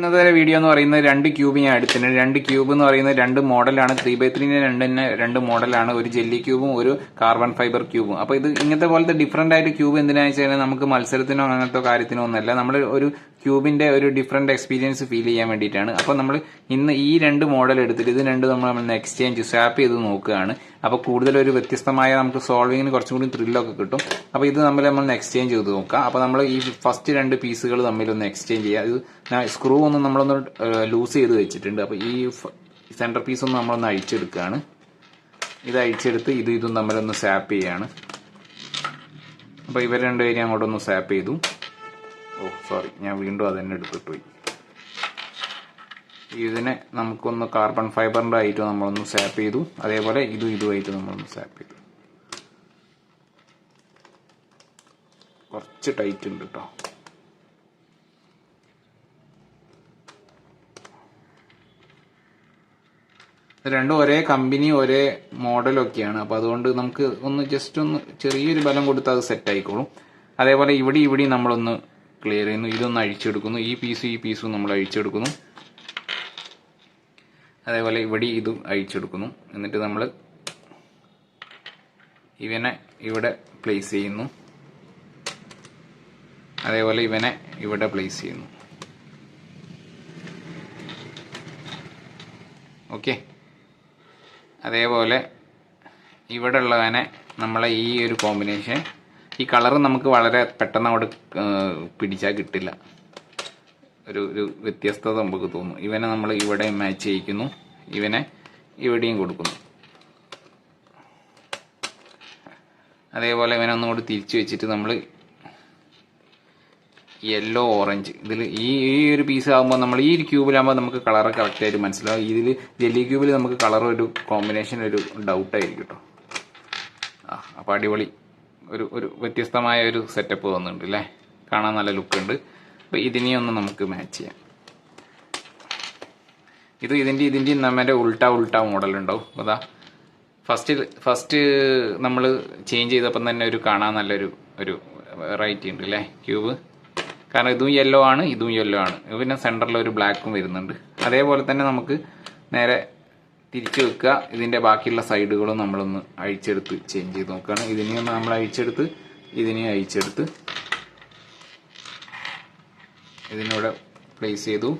ഇന്നത്തെ വീഡിയോ എന്ന് പറയുന്നത് രണ്ട് ക്യൂബ് ഞാൻ എടുത്തിട്ടുണ്ട്. രണ്ട് ക്യൂബ് എന്ന് പറയുന്നത് രണ്ട് മോഡലാണ് ത്രീ ബൈ രണ്ട് തന്നെ രണ്ട് മോഡലാണ് ഒരു ജെല്ലി ക്യൂബും ഒരു കാർബൺ ഫൈബർ ക്യൂബും അപ്പൊ ഇത് ഇങ്ങനത്തെ പോലത്തെ ഡിഫറെന്റ് ആയിട്ട് ക്യൂബ് എന്തിനാ വെച്ചാൽ നമുക്ക് മത്സരത്തിനോ അങ്ങനത്തെ കാര്യത്തിനോ ഒന്നല്ല നമ്മൾ ഒരു ക്യൂബിന്റെ ഒരു ഡിഫറെന്റ് എക്സ്പീരിയൻസ് ഫീൽ ചെയ്യാൻ വേണ്ടിയിട്ടാണ്. അപ്പൊ നമ്മൾ ഇന്ന് ഈ രണ്ട് മോഡൽ എടുത്തിട്ട് ഇത് രണ്ട് നമ്മൾ എക്സ്ചേഞ്ച് സ്വാപ്പ് ചെയ്ത് നോക്കുകയാണ്. അപ്പൊ കൂടുതൽ ഒരു വ്യത്യസ്തമായ നമുക്ക് സോൾവിങ്ങിന് കുറച്ചും കൂടി ത്രില്ലൊക്കെ കിട്ടും. അപ്പോൾ ഇത് നമ്മൾ നമ്മൾ എക്സ്ചേഞ്ച് ചെയ്ത് നോക്കാം. അപ്പോൾ നമ്മൾ ഈ ഫസ്റ്റ് രണ്ട് പീസുകൾ തമ്മിൽ ഒന്ന് എക്സ്ചേഞ്ച് ചെയ്യുക ഇത് ഞാൻ സ്ക്രൂ ഒന്ന് നമ്മളൊന്ന് ലൂസ് ചെയ്ത് വെച്ചിട്ടുണ്ട്. അപ്പോൾ ഈ സെന്റർ പീസ് ഒന്ന് നമ്മളൊന്ന് അഴിച്ചെടുക്കുകയാണ് ഇത് അഴിച്ചെടുത്ത് ഇത് ഇതും തമ്മിലൊന്ന് സാപ്പ് ചെയ്യാണ്. അപ്പൊ ഇവർ രണ്ടുപേരെയും അങ്ങോട്ടൊന്ന് സാപ്പ് ചെയ്തു. ഓ സോറി ഞാൻ വീണ്ടും അത് തന്നെ എടുത്തിട്ട് പോയി. ഇതിനെ നമുക്കൊന്ന് കാർബൺ ഫൈബറിന്റെ ആയിട്ട് നമ്മളൊന്ന് സാപ്പ് ചെയ്തു. അതേപോലെ ഇതും ഇതുമായിട്ട് നമ്മളൊന്ന് സാപ്പ് ചെയ്തു. കുറച്ച് ടൈറ്റ് ഉണ്ട് കേട്ടോ രണ്ടും ഒരേ കമ്പനി ഒരേ മോഡലൊക്കെയാണ് അപ്പൊ അതുകൊണ്ട് നമുക്ക് ഒന്ന് ജസ്റ്റ് ഒന്ന് ചെറിയൊരു ബലം കൊടുത്ത് അത് സെറ്റ് ആയിക്കോളും. അതേപോലെ ഇവിടെ ഇവിടെയും നമ്മളൊന്ന് ക്ലിയർ ചെയ്യുന്നു. ഇതൊന്ന് അഴിച്ചെടുക്കുന്നു. ഈ പീസും ഈ പീസും നമ്മൾ അഴിച്ചെടുക്കുന്നു. അതേപോലെ ഇവിടെ ഇതും അഴിച്ചെടുക്കുന്നു. എന്നിട്ട് നമ്മൾ ഇവനെ ഇവിടെ പ്ലേസ് ചെയ്യുന്നു. അതേപോലെ ഇവനെ ഇവിടെ പ്ലേസ് ചെയ്യുന്നു. ഓക്കെ അതേപോലെ ഇവിടെ ഉള്ളവനെ നമ്മളെ ഈ ഒരു കോമ്പിനേഷൻ ഈ കളർ നമുക്ക് വളരെ പെട്ടെന്ന് അവിടെ പിടിച്ചാൽ കിട്ടില്ല. ഒരു ഒരു വ്യത്യസ്തത നമുക്ക് തോന്നും. ഇവനെ നമ്മൾ ഇവിടെ മാച്ച് ചെയ്യിക്കുന്നു. ഇവനെ ഇവിടെയും കൊടുക്കുന്നു. അതേപോലെ ഇവനെ ഒന്നുകൂടി തിരിച്ചു വെച്ചിട്ട് നമ്മൾ യെല്ലോ ഓറഞ്ച് ഇതിൽ ഈ ഈ ഒരു പീസ് ആകുമ്പോൾ നമ്മൾ ഈ ഒരു ക്യൂബിലാകുമ്പോൾ നമുക്ക് കളർ കറക്റ്റായിട്ട് മനസ്സിലാവും. ഇതിൽ ജെല്ലി ക്യൂബിൽ നമുക്ക് കളർ ഒരു കോമ്പിനേഷൻ ഒരു ഡൗട്ടായിരിക്കും കേട്ടോ ആ അപ്പോൾ അടിപൊളി. ഒരു ഒരു വ്യത്യസ്തമായ ഒരു സെറ്റപ്പ് തോന്നുന്നുണ്ട് അല്ലേ കാണാൻ നല്ല ലുക്ക് ഉണ്ട്. അപ്പോൾ ഇതിനെയും ഒന്ന് നമുക്ക് മാച്ച് ചെയ്യാം. ഇത് ഇതിന്റെ ഇതിന്റെയും നമ്മുടെ ഉൾട്ട ഉൾട്ട മോഡൽ ഉണ്ടാവും. അതാ ഫസ്റ്റ് ഫസ്റ്റ് നമ്മൾ ചേഞ്ച് ചെയ്തപ്പം തന്നെ ഒരു കാണാൻ നല്ലൊരു ഒരു വെറൈറ്റി ഉണ്ട് അല്ലേ ക്യൂബ് കാരണം ഇതും യെല്ലോ ആണ് ഇതും യെല്ലോ ആണ്. പിന്നെ സെന്ററിൽ ഒരു ബ്ലാക്കും വരുന്നുണ്ട്. അതേപോലെ തന്നെ നമുക്ക് നേരെ തിരിച്ചു വെക്കുക. ഇതിന്റെ ബാക്കിയുള്ള സൈഡുകളും നമ്മളൊന്ന് അഴിച്ചെടുത്ത് ചേഞ്ച് ചെയ്ത് നോക്കുകയാണ്. ഇതിനെയും നമ്മൾ അഴിച്ചെടുത്ത് ഇതിനെയും അഴിച്ചെടുത്ത് ഇതിനൂടെ പ്ലേസ് ചെയ്തു.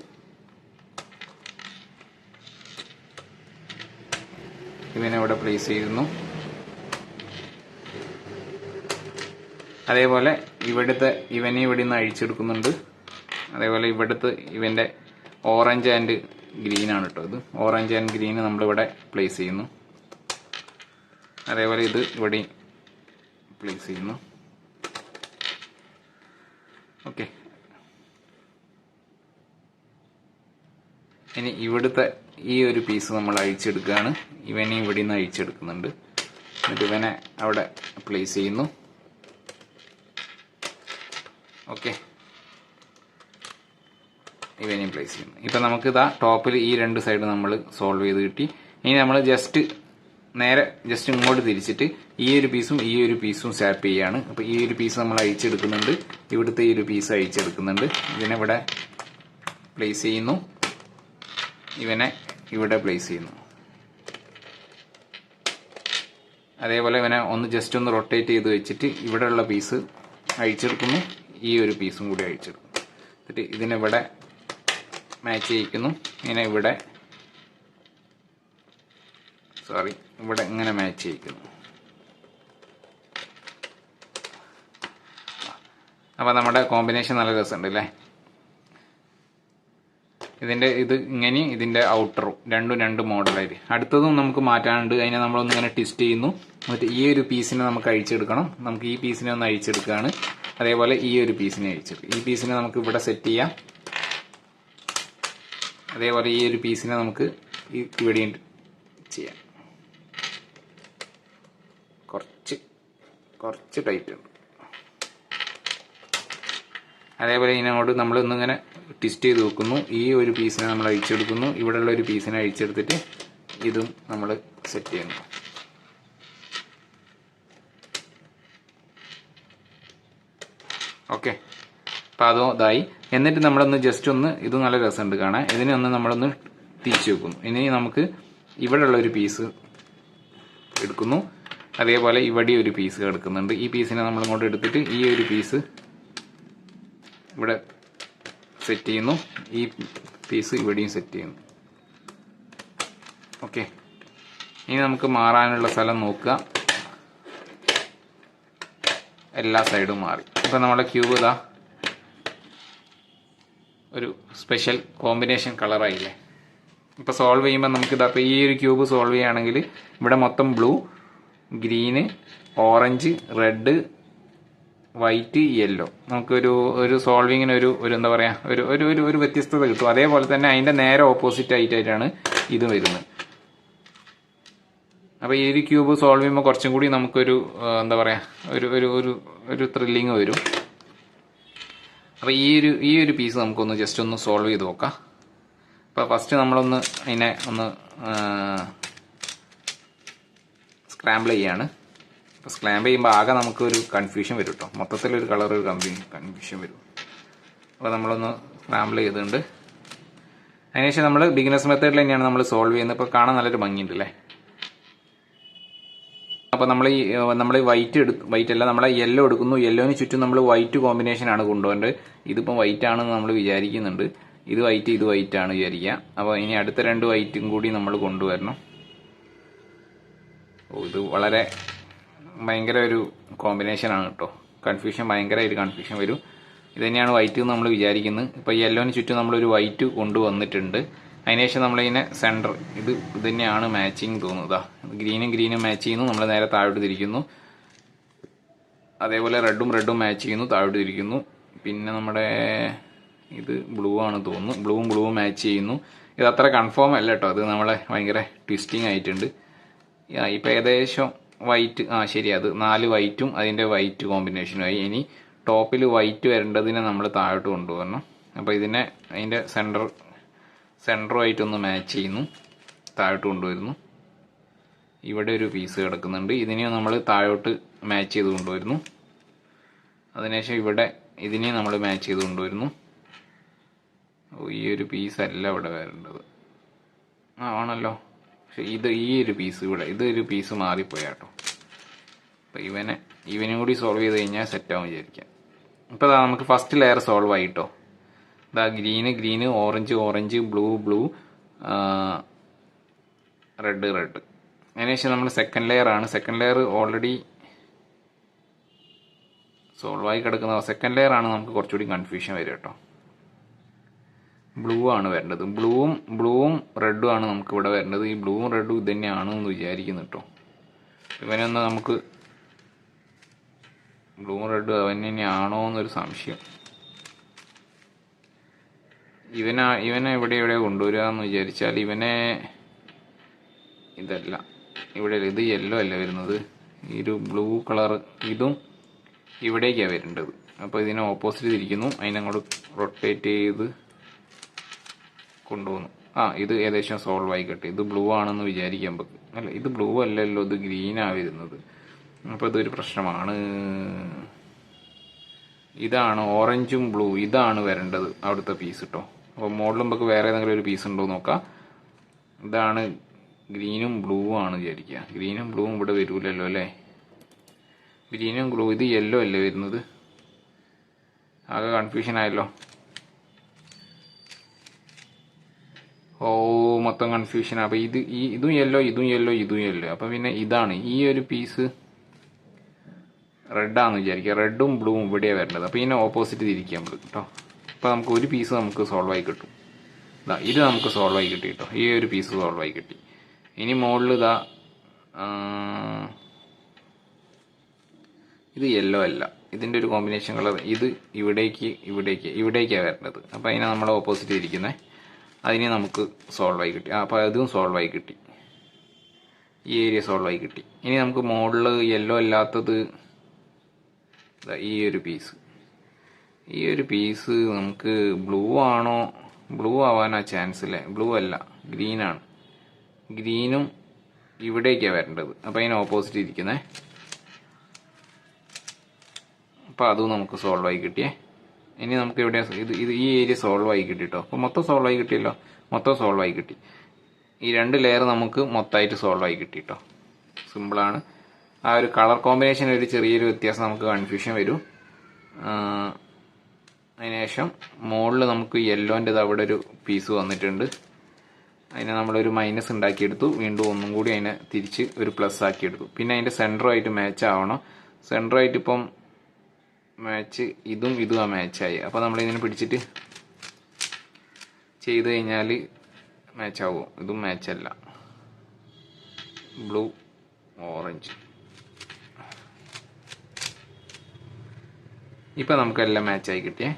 ഇവനെ ഇവിടെ പ്ലേസ് ചെയ്യുന്നു. അതേപോലെ ഇവിടുത്തെ ഇവനെ ഇവിടെ നിന്ന് അഴിച്ചെടുക്കുന്നുണ്ട് അതേപോലെ ഇവിടുത്തെ ഇവന്റെ ഓറഞ്ച് ആൻഡ് ഗ്രീൻ ആണ് കേട്ടോ ഇത്. ഓറഞ്ച് ആൻഡ് ഗ്രീൻ നമ്മളിവിടെ പ്ലേസ് ചെയ്യുന്നു. അതേപോലെ ഇത് ഇവിടെ പ്ലേസ് ചെയ്യുന്നു. ഓക്കെ ഇനി ഇവിടുത്തെ ഈ ഒരു പീസ് നമ്മൾ അഴിച്ചെടുക്കുകയാണ്. ഇവനെ ഇവിടെ നിന്ന് അഴിച്ചെടുക്കുന്നുണ്ട്. എന്നിട്ട് ഇവനെ അവിടെ പ്ലേസ് ചെയ്യുന്നു. ഓക്കെ ഇവനെയും പ്ലേസ് ചെയ്യുന്നു. ഇപ്പം നമുക്ക് ഇതാ ടോപ്പിൽ ഈ രണ്ട് സൈഡ് നമ്മൾ സോൾവ് ചെയ്ത് കിട്ടി. ഇനി നമ്മൾ ജസ്റ്റ് നേരെ ജസ്റ്റ് ഇങ്ങോട്ട് തിരിച്ചിട്ട് ഈ ഒരു പീസും ഈ ഒരു പീസും സ്റ്റാപ്പ് ചെയ്യാണ്. അപ്പോൾ ഈ ഒരു പീസ് നമ്മൾ അഴിച്ചെടുക്കുന്നുണ്ട്. ഇവിടുത്തെ ഈ ഒരു പീസ് അഴിച്ചെടുക്കുന്നുണ്ട്. ഇതിനെ ഇവിടെ പ്ലേസ് ചെയ്യുന്നു. ഇവനെ ഇവിടെ പ്ലേസ് ചെയ്യുന്നു. അതേപോലെ ഇവനെ ഒന്ന് ജസ്റ്റ് ഒന്ന് റൊട്ടേറ്റ് ചെയ്ത് വെച്ചിട്ട് ഇവിടെയുള്ള പീസ് അഴിച്ചെടുക്കുന്നു. ഈ ഒരു പീസും കൂടി അഴിച്ചെടുക്കും എന്നിട്ട് ഇതിനിവിടെ മാച്ച് ചെയ്യിക്കുന്നു. ഇങ്ങനെ ഇവിടെ സോറി ഇവിടെ ഇങ്ങനെ മാച്ച് ചെയ്യിക്കുന്നു. അപ്പോൾ നമ്മുടെ കോമ്പിനേഷൻ നല്ല രസമുണ്ട് അല്ലേ ഇതിന്റെ ഇത് ഇങ്ങനെയും ഇതിന്റെ ഔട്ടറും രണ്ടും രണ്ട് മോഡലായിട്ട് അടുത്തതും നമുക്ക് മാറ്റാനുണ്ട്. അതിനെ നമ്മളൊന്ന് ഇങ്ങനെ ട്വിസ്റ്റ് ചെയ്യുന്നു. എന്നിട്ട് ഈ ഒരു പീസിനെ നമുക്ക് അഴിച്ചെടുക്കണം. നമുക്ക് ഈ പീസിനെ ഒന്ന് അഴിച്ചെടുക്കുകയാണ്. അതേപോലെ ഈ ഒരു പീസിനെ അഴിച്ചെടുക്കും ഈ പീസിനെ നമുക്ക് ഇവിടെ സെറ്റ് ചെയ്യാം. അതേപോലെ ഈ ഒരു പീസിനെ നമുക്ക് ഇവിടെയും ചെയ്യാം. കുറച്ച് കുറച്ച് ടൈറ്റ് ഉണ്ട്. അതേപോലെ ഇതിനോട് നമ്മൾ ഒന്നിങ്ങനെ ട്വിസ്റ്റ് ചെയ്ത് വെക്കുന്നു. ഈ ഒരു പീസിനെ നമ്മൾ അഴിച്ചെടുക്കുന്നു. ഉള്ള ഒരു പീസിനെ അഴിച്ചെടുത്തിട്ട് ഇതും നമ്മൾ സെറ്റ് ചെയ്യുന്നു. ഓക്കെ അപ്പോൾ അതോ ഇതായി. എന്നിട്ട് നമ്മളൊന്ന് ജസ്റ്റ് ഒന്ന് ഇത് നല്ല രസമുണ്ട് കാണാൻ. ഇതിനെ ഒന്ന് നമ്മളൊന്ന് തിരിച്ചു വെക്കുന്നു. ഇനി നമുക്ക് ഇവിടെയുള്ള ഒരു പീസ് എടുക്കുന്നു. അതേപോലെ ഇവിടെ ഒരു പീസ് എടുക്കുന്നുണ്ട് ഈ പീസിനെ നമ്മൾ ഇങ്ങോട്ട് എടുത്തിട്ട് ഈ ഒരു പീസ് ഇവിടെ സെറ്റ് ചെയ്യുന്നു. ഈ പീസ് ഇവിടെയും സെറ്റ് ചെയ്യുന്നു. ഓക്കെ. ഇനി നമുക്ക് മാറാനുള്ള സ്ഥലം നോക്കുക. എല്ലാ സൈഡും മാറി. ഇപ്പം നമ്മുടെ ക്യൂബ് ഇതാ ഒരു സ്പെഷ്യൽ കോമ്പിനേഷൻ കളറായില്ലേ? ഇപ്പോൾ സോൾവ് ചെയ്യുമ്പോൾ നമുക്ക് ഇതാ ഈ ഒരു ക്യൂബ് സോൾവ് ചെയ്യുകയാണെങ്കിൽ ഇവിടെ മൊത്തം blue green orange red white yellow നമുക്കൊരു ഒരു സോൾവിങ്ങിന് ഒരു ഒരു എന്താ പറയുക ഒരു ഒരു ഒരു ഒരു വ്യത്യസ്തത കിട്ടും. അതേപോലെ തന്നെ അതിന്റെ നേരെ ഓപ്പോസിറ്റ് ആയിട്ടായിട്ടാണ് ഇത് വരുന്നത്. അപ്പോൾ ഈ ഒരു ക്യൂബ് സോൾവ് ചെയ്യുമ്പോൾ കുറച്ചും കൂടി നമുക്കൊരു എന്താ പറയുക ഒരു ഒരു ഒരു ഒരു ത്രില്ലിങ് വരും. അപ്പോൾ ഈ ഒരു ഈ ഒരു പീസ് നമുക്കൊന്ന് ജസ്റ്റ് ഒന്ന് സോൾവ് ചെയ്ത് നോക്കാം. അപ്പോൾ ഫസ്റ്റ് നമ്മളൊന്ന് അതിനെ ഒന്ന് സ്ക്രാമ്പിൾ ചെയ്യാണ്. അപ്പോൾ സ്ക്രാമ്പിൾ ചെയ്യുമ്പോൾ ആകെ നമുക്കൊരു കൺഫ്യൂഷൻ വരും കേട്ടോ മൊത്തത്തിലൊരു കളർ ഒരു കൺഫ്യൂഷൻ വരും. അപ്പോൾ നമ്മളൊന്ന് സ്ക്ലാമ്പിൾ ചെയ്തുകൊണ്ട് അതിനുശേഷം നമ്മൾ ബിഗിനേഴ്സ് മെത്തേഡിൽ തന്നെയാണ് നമ്മൾ സോൾവ് ചെയ്യുന്നത്. ഇപ്പോൾ കാണാൻ നല്ലൊരു ഭംഗിയുണ്ട് അല്ലേ അപ്പോൾ നമ്മൾ ഈ നമ്മൾ വൈറ്റ് എടുക്കും വൈറ്റ് അല്ല നമ്മളെ യെല്ലോ എടുക്കുന്നു. യെല്ലോന് ചുറ്റും നമ്മൾ വൈറ്റ് കോമ്പിനേഷൻ ആണ് കൊണ്ടുപോകേണ്ടത്. ഇതിപ്പം വൈറ്റ് ആണെന്ന് നമ്മൾ വിചാരിക്കുന്നുണ്ട്. ഇത് വൈറ്റ് ഇത് വൈറ്റ് ആണ് വിചാരിക്കുക. അപ്പോൾ ഇനി അടുത്ത രണ്ട് വൈറ്റും കൂടി നമ്മൾ കൊണ്ടുവരണം. ഓ ഇത് വളരെ ഭയങ്കര ഒരു കോമ്പിനേഷൻ ആണ് കേട്ടോ കൺഫ്യൂഷൻ ഭയങ്കരമായിട്ട് കൺഫ്യൂഷൻ വരും. ഇത് തന്നെയാണ് വൈറ്റ് എന്ന് നമ്മൾ വിചാരിക്കുന്നത് ഇപ്പോൾ യെല്ലോന് ചുറ്റും നമ്മളൊരു വൈറ്റ് കൊണ്ടുവന്നിട്ടുണ്ട്. അതിനുശേഷം നമ്മളിതിനെ സെന്റർ ഇത് ഇത് തന്നെയാണ് മാച്ചിങ് തോന്നുന്നത് ഗ്രീനും ഗ്രീനും മാച്ച് ചെയ്യുന്നു. നമ്മൾ നേരെ താഴോട്ട് തിരിക്കുന്നു. അതേപോലെ റെഡും റെഡും മാച്ച് ചെയ്യുന്നു. താഴോട്ട് തിരിക്കുന്നു. പിന്നെ നമ്മുടെ ഇത് ബ്ലൂ ആണ് തോന്നുന്നു. ബ്ലൂവും ബ്ലൂവും മാച്ച് ചെയ്യുന്നു. ഇത് അത്ര കൺഫേം അല്ല കേട്ടോ അത് നമ്മളെ ഭയങ്കര ട്വിസ്റ്റിംഗ് ആയിട്ടുണ്ട്. ഇപ്പൊ ഏകദേശം വൈറ്റ് ആ ശരി അത് നാല് വൈറ്റും അതിന്റെ വൈറ്റ് കോമ്പിനേഷനുമായി ഇനി ടോപ്പിൽ വൈറ്റ് വരേണ്ടതിനെ നമ്മൾ താഴോട്ട് കൊണ്ടുവരണം. അപ്പോൾ ഇതിനെ അതിന്റെ സെന്റർ സെന്ററുമായിട്ടൊന്ന് മാച്ച് ചെയ്യുന്നു. താഴോട്ട് കൊണ്ടുവരുന്നു. ഇവിടെ ഒരു പീസ് കിടക്കുന്നുണ്ട്. ഇതിനെ നമ്മൾ താഴോട്ട് മാച്ച് ചെയ്ത് കൊണ്ടുവരുന്നു. അതിനുശേഷം ഇവിടെ ഇതിനെ നമ്മൾ മാച്ച് ചെയ്ത് കൊണ്ടുവരുന്നു. ഈ ഒരു പീസ് അല്ല ഇവിടെ വരേണ്ടത്. ആ ആണല്ലോ. പക്ഷെ ഇത് ഈ ഒരു പീസ് ഇവിടെ ഇത് ഒരു പീസ് മാറിപ്പോയാട്ടോ അപ്പൊ ഇവനെ ഇവനും കൂടി സോൾവ് ചെയ്ത് കഴിഞ്ഞാൽ സെറ്റ് ആവും വിചാരിക്കാം. ഇപ്പൊ അതാ നമുക്ക് ഫസ്റ്റ് ലെയർ സോൾവ് ആയിട്ടോ. ഇതാ green green orange orange blue blue red red അതിനുശേഷം നമ്മൾ സെക്കൻഡ് ലെയർ ആണ്. സെക്കൻഡ് ലെയർ ഓൾറെഡി സോൾവ് ആയി കിടക്കുന്ന സെക്കൻഡ് ലെയർ ആണ് നമുക്ക് കുറച്ചുകൂടി കൺഫ്യൂഷൻ വരും കേട്ടോ. ബ്ലൂ ആണ് വരേണ്ടത്. ബ്ലൂവും ബ്ലൂവും റെഡും ആണ് നമുക്ക് ഇവിടെ വരേണ്ടത്. ഈ ബ്ലൂവും റെഡും ഇത് തന്നെയാണ് എന്ന് വിചാരിക്കുന്നു കേട്ടോ ഇവനെ ഒന്ന് നമുക്ക് ബ്ലൂവും റെഡും അവൻ തന്നെയാണോ എന്നൊരു സംശയം. ഇവനാ ഇവനെ ഇവിടെ ഇവിടെ കൊണ്ടുവരിക എന്ന് വിചാരിച്ചാൽ ഇവനെ ഇതല്ല. ഇവിടെ ഇത് യെല്ലോ അല്ല വരുന്നത്. ഈ ഒരു ബ്ലൂ കളർ ഇതും ഇവിടേക്കാണ് വരേണ്ടത്. അപ്പോൾ ഇതിനെ ഓപ്പോസിറ്റ് തിരിക്കുന്നു അതിനങ്ങോട്ട് റൊട്ടേറ്റ് ചെയ്ത് കൊണ്ടുപോകുന്നു ആ ഇത് ഏകദേശം സോൾവ് ആയി കിട്ടി. ഇത് ബ്ലൂ ആണെന്ന് വിചാരിക്കാൻ പറ്റും അല്ല ഇത് ബ്ലൂ അല്ലല്ലോ ഇത് ഗ്രീൻ വരുന്നത്. അപ്പോൾ ഇതൊരു പ്രശ്നമാണ്. ഇതാണ് ഓറഞ്ചും ബ്ലൂ ഇതാണ് വരേണ്ടത് അവിടുത്തെ പീസ് കേട്ടോ അപ്പോൾ മുകളിൽ നമുക്ക് വേറെ ഏതെങ്കിലും ഒരു പീസ് ഉണ്ടോ നോക്കാം. ഇതാണ് ഗ്രീനും ബ്ലൂവും ആണ് വിചാരിക്കുക. ഗ്രീനും ബ്ലൂവും ഇവിടെ വരൂലല്ലോ അല്ലേ? ഗ്രീനും ബ്ലൂ ഇത് യെല്ലോ അല്ലേ വരുന്നത്? ആകെ കൺഫ്യൂഷൻ ആയല്ലോ. ഓ മൊത്തം കൺഫ്യൂഷൻ അപ്പൊ ഇത് ഈ ഇതും യെല്ലോ ഇതും യെല്ലോ ഇതും യെല്ലോ അപ്പൊ പിന്നെ ഇതാണ് ഈ ഒരു പീസ് റെഡാന്ന് വിചാരിക്കുക. റെഡും ബ്ലൂവും ഇവിടെയാണ് വരേണ്ടത്. അപ്പൊ ഇതിനെ ഓപ്പോസിറ്റ് തിരിക്കാൻ നമ്മൾ കേട്ടോ അപ്പൊ നമുക്ക് ഒരു പീസ് നമുക്ക് സോൾവ് ആയി കിട്ടും. ഇതാ നമുക്ക് സോൾവ് ആയി കിട്ടി കേട്ടോ ഈ ഒരു പീസ് സോൾവ് ആയി കിട്ടി. ഇനി മുകളിൽ ഇതാ ഇത് യെല്ലോ അല്ല. ഇതിന്റെ ഒരു കോമ്പിനേഷൻ കളർ ഇത് ഇവിടേക്ക് ഇവിടേക്ക് ഇവിടേക്കാണ് വരേണ്ടത്. അപ്പൊ അതിനെ നമ്മൾ ഓപ്പോസിറ്റ് ഇരിക്കുന്നത് അതിനെ നമുക്ക് സോൾവ് ആയി കിട്ടി. ആ, അതും സോൾവ് ആയി കിട്ടി. ഈ ഏരിയ സോൾവ് ആയി കിട്ടി. ഇനി നമുക്ക് മോഡൽ യെല്ലോ അല്ലാത്തത് ഈ ഒരു പീസ് ഈ ഒരു പീസ് നമുക്ക് ബ്ലൂ ആണോ? ബ്ലൂ ആവാനാ ചാൻസ് അല്ലേ ബ്ലൂ അല്ല. ഗ്രീനാണ് ഗ്രീനും ഇവിടേക്കാണ് വരേണ്ടത്. അപ്പോൾ അതിന് ഓപ്പോസിറ്റ് ഇരിക്കുന്നേ. അപ്പോൾ അതും നമുക്ക് സോൾവ് ആയി കിട്ടിയേ. ഇനി നമുക്ക് ഇവിടെ ഇത് ഇത് ഈ ഏരിയ സോൾവ് ആയി കിട്ടി കേട്ടോ അപ്പോൾ മൊത്തം സോൾവ് ആയി കിട്ടിയല്ലോ? മൊത്തം സോൾവ് ആയി കിട്ടി. ഈ രണ്ട് ലെയർ നമുക്ക് മൊത്തമായിട്ട് സോൾവ് ആയി കിട്ടി കേട്ടോ സിമ്പിളാണ് ആ ഒരു കളർ കോമ്പിനേഷൻ ഒരു ചെറിയൊരു വ്യത്യാസം നമുക്ക് കൺഫ്യൂഷൻ വരും. അതിനുശേഷം മുകളിൽ നമുക്ക് യെല്ലോന്റെ അവിടെ ഒരു പീസ് വന്നിട്ടുണ്ട്. അതിനെ നമ്മളൊരു മൈനസ് ഉണ്ടാക്കിയെടുത്തു. വീണ്ടും ഒന്നും കൂടി അതിനെ തിരിച്ച് ഒരു പ്ലസ് ആക്കിയെടുത്തു. പിന്നെ അതിന്റെ സെന്ററുമായിട്ട് മാച്ച് ആവണം. സെന്ററുമായിട്ട് ഇപ്പം മാച്ച് ഇതും ഇതും ആ മാച്ചായി അപ്പോൾ നമ്മളിങ്ങനെ പിടിച്ചിട്ട് ചെയ്ത് കഴിഞ്ഞാൽ മാച്ചാവും ഇതും മാച്ചല്ല ബ്ലൂ ഓറഞ്ച് ഇപ്പം നമുക്കെല്ലാം മാച്ചായി കിട്ടിയേ.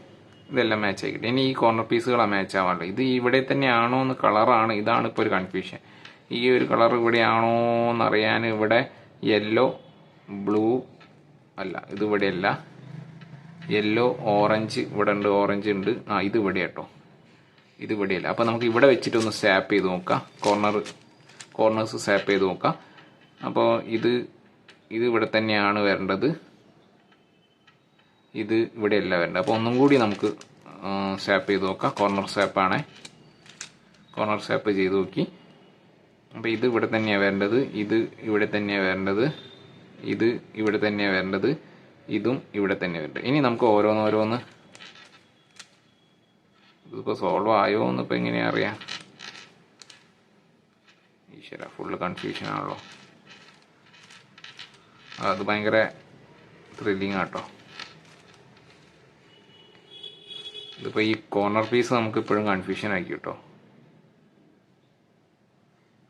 ഇതെല്ലാം മാച്ചായി കിട്ടി ഇനി ഈ കോർണർ പീസുകളാണ് മാച്ച് ഇത് ഇവിടെ തന്നെയാണോ എന്ന് കളറാണ് ഇതാണ് ഇപ്പോൾ ഒരു കൺഫ്യൂഷൻ ഈ ഒരു കളർ ഇവിടെയാണോ എന്നറിയാൻ ഇവിടെ യെല്ലോ ബ്ലൂ അല്ല. ഇത് ഇവിടെയല്ല യെല്ലോ ഓറഞ്ച് ഇവിടെ ഉണ്ട് ഓറഞ്ച് ഉണ്ട്. ആ ഇത് ഇവിടെ കേട്ടോ ഇത് ഇവിടെയല്ല. അപ്പോൾ നമുക്ക് ഇവിടെ വെച്ചിട്ട് ഒന്ന് സ്വാപ്പ് ചെയ്ത് നോക്കാം. കോർണർ കോർണേഴ്സ് സ്വാപ്പ് ചെയ്ത് നോക്കാം. അപ്പോൾ ഇത് ഇത് ഇവിടെ തന്നെയാണ് വരേണ്ടത്. ഇത് ഇവിടെയല്ല വരേണ്ടത്. അപ്പോൾ ഒന്നും കൂടി നമുക്ക് സ്വാപ്പ് ചെയ്ത് നോക്കാം. കോർണർ സ്വാപ്പാണേ കോർണർ സ്വാപ്പ് ചെയ്ത് നോക്കി. അപ്പോൾ ഇത് ഇവിടെ തന്നെയാണ് വരേണ്ടത്. ഇത് ഇവിടെ തന്നെയാണ് വരേണ്ടത്. ഇത് ഇവിടെ തന്നെയാണ് വരേണ്ടത്. ഇതും ഇവിടെ തന്നെ വരും ഇനി നമുക്ക് ഓരോന്നോരോന്ന് ഇതിപ്പോൾ സോൾവ് ആയോ എന്ന് ഇപ്പോൾ എങ്ങനെയാ അറിയാം? ഈശ്വര ഫുള്ള് കൺഫ്യൂഷൻ ആണല്ലോ. അത് ഭയങ്കര ത്രില്ലിങ് ആട്ടോ. ഇതിപ്പോൾ ഈ കോർണർ പീസ് നമുക്ക് ഇപ്പോഴും കൺഫ്യൂഷൻ ആക്കി കേട്ടോ.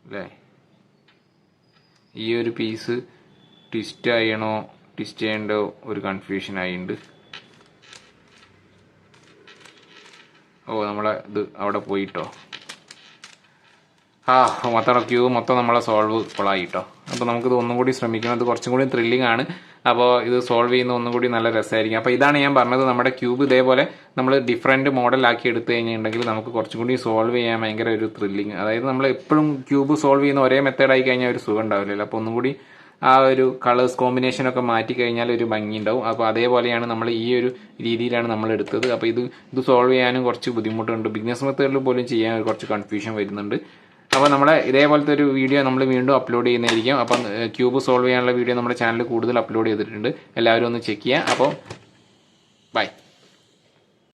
അല്ലേ? ഈ ഒരു പീസ് ട്വിസ്റ്റ് ചെയ്യണോ? ട്വിസ്റ്റ് ചെയ്യേണ്ട ഒരു കൺഫ്യൂഷൻ ആയിട്ടുണ്ട് ഓ നമ്മളെ ഇത് അവിടെ പോയിട്ടോ. ആ മൊത്തം ക്യൂ മൊത്തം നമ്മളെ സോൾവ് കൊളായിട്ടോ. അപ്പോൾ നമുക്കിത് ഒന്നും കൂടി ശ്രമിക്കണം. അത് കുറച്ചും കൂടി ത്രില്ലിംഗ് ആണ്. അപ്പോൾ ഇത് സോൾവ് ചെയ്യുന്ന ഒന്നും കൂടി നല്ല രസമായിരിക്കും. അപ്പോൾ ഇതാണ് ഞാൻ പറഞ്ഞത് നമ്മുടെ ക്യൂബ് ഇതേപോലെ നമ്മൾ ഡിഫറെന്റ് ആക്കി എടുത്തു കഴിഞ്ഞിട്ടുണ്ടെങ്കിൽ നമുക്ക് കുറച്ചും കൂടി സോൾവ് ചെയ്യാൻ ഭയങ്കര ഒരു ത്രില്ലിങ് അതായത് നമ്മൾ എപ്പോഴും ക്യൂബ് സോൾവ് ചെയ്യുന്ന ഒരേ മെത്തേഡായി കഴിഞ്ഞാൽ ഒരു സുഖം ഉണ്ടാവില്ലല്ലോ. അപ്പോൾ ഒന്നും കൂടി ആ ഒരു കളേഴ്സ് കോമ്പിനേഷൻ ഒക്കെ മാറ്റി കഴിഞ്ഞാൽ ഒരു ഭംഗി ഉണ്ടാവും അപ്പോൾ അതേപോലെയാണ് നമ്മൾ ഈ ഒരു രീതിയിലാണ് നമ്മൾ എടുത്തത്. അപ്പോൾ ഇത് ഇത് സോൾവ് ചെയ്യാനും കുറച്ച് ബുദ്ധിമുട്ടുണ്ട്. ബിസിനസ് മെത്തേഡിൽ പോലും ചെയ്യാൻ കുറച്ച് കൺഫ്യൂഷൻ വരുന്നുണ്ട്. അപ്പോൾ നമ്മൾ ഇതേപോലത്തെ ഒരു വീഡിയോ നമ്മൾ വീണ്ടും അപ്ലോഡ് ചെയ്യുന്നതായിരിക്കും. അപ്പം ക്യൂബ് സോൾവ് ചെയ്യാനുള്ള വീഡിയോ നമ്മുടെ ചാനൽ കൂടുതൽ അപ്ലോഡ് ചെയ്തിട്ടുണ്ട്. എല്ലാവരും ഒന്ന് ചെക്ക് ചെയ്യുക. അപ്പോൾ ബൈ